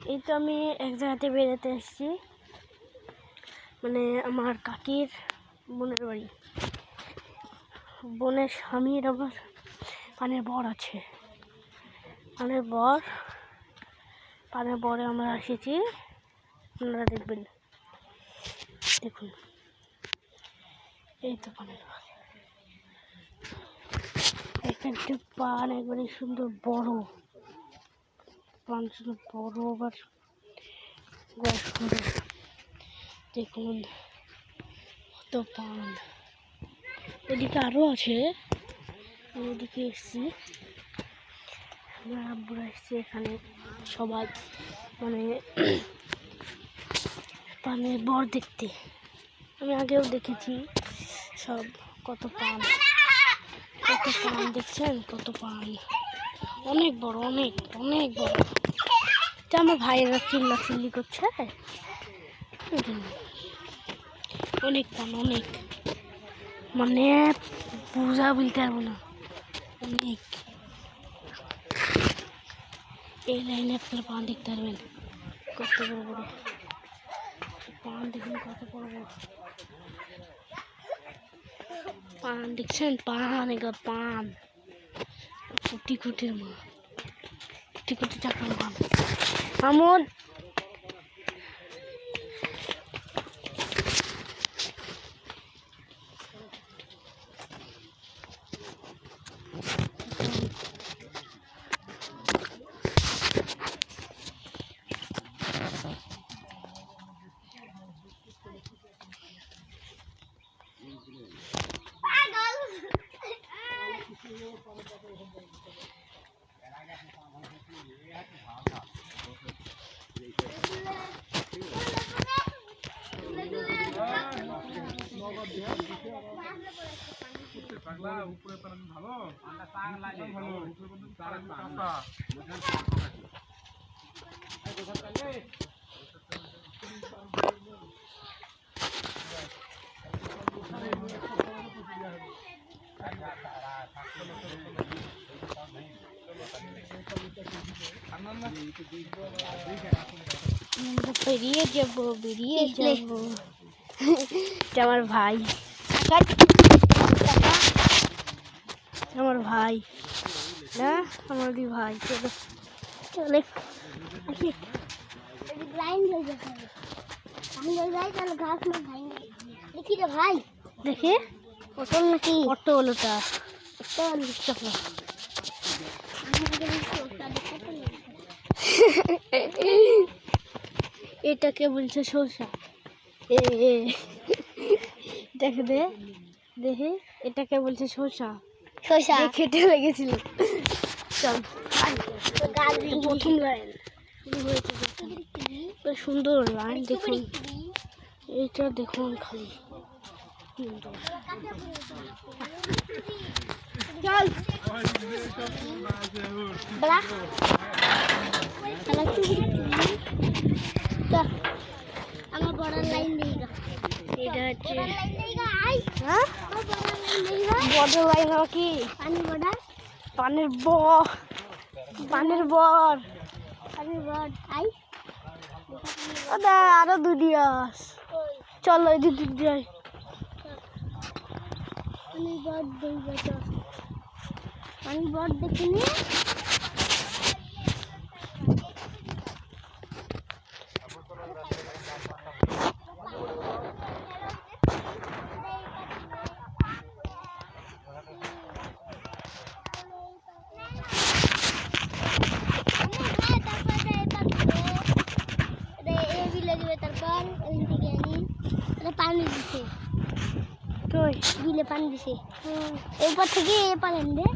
এই তো আমি এক জায়গাতে বেরোতে এসেছি মানে আমার কাকির বোনের বাড়ি। বোনের স্বামীর আবার পানের বর আছে। পানের বর, পানের বরে আমরা এসেছি। আপনারা দেখবেন। দেখুন। এই তো পানের বর। পান, একবারে সুন্দর বড়। সুন্দর বড় আবার গড় সুন্দর। দেখুন, কত পান। এদিকে আরও আছে। এদিকে এসছি। আমার আব্বুরা এসছে এখানে সবাই মানে পানের বর দেখতে। আমি আগেও দেখেছি সব কত পান। কত পান, দেখছেন? কত পান। অনেক বড়, অনেক অনেক বড়। এটা আমার ভাইয়েরা চিল্লা চিল্লি করছে। অনেক পান অনেক। মানে পূজা বলতে পারব না। অনেক। এই লাইনে আপনারা পান দেখতে পারবেন। কত বড় বড়। পান দেখুন কত বড় বড়। পান দেখছেন? পান এগুলো পান কোটি কোটির মা কোটি আছে চাকরি আমন পাগলা উপরে পারেন ভালো ভালো উপরে পারেন কাঁচা আমরা বেরিয়ে যাব বেরিয়ে যাব এটা আমার ভাই আমার ভাই। না আমারই ভাই। চলো চলে। হয়ে দেখি রে ভাই। দেখে। পটল নাকি? পটল ওটা। পটল। চলো আমি আগে বলছি ওটা দেখে তো। নেই। এটাকে বলছে শসা এ এ। দেখে দে। দেখে এটাকে বলছে শসা শসা। খেটে লেগেছিল। চল। প্রথম লাইন। সুন্দর লাইন দেখুন। এইটা দেখুন খালি। সুন্দর। চল। আমার বড় লাইন গা। এটা হচ্ছে বড় লাইন কি? পানের বর। পানের বর। পানি বড় আই। ওদা আরও দুদি আস চল ওই যাই। দেখবে তো দেখিনি তারপর ওই থেকে আনি এটা পানি দিছে। কই? বিলে পানি দিছে। এরপর থেকে এ পালেন দে।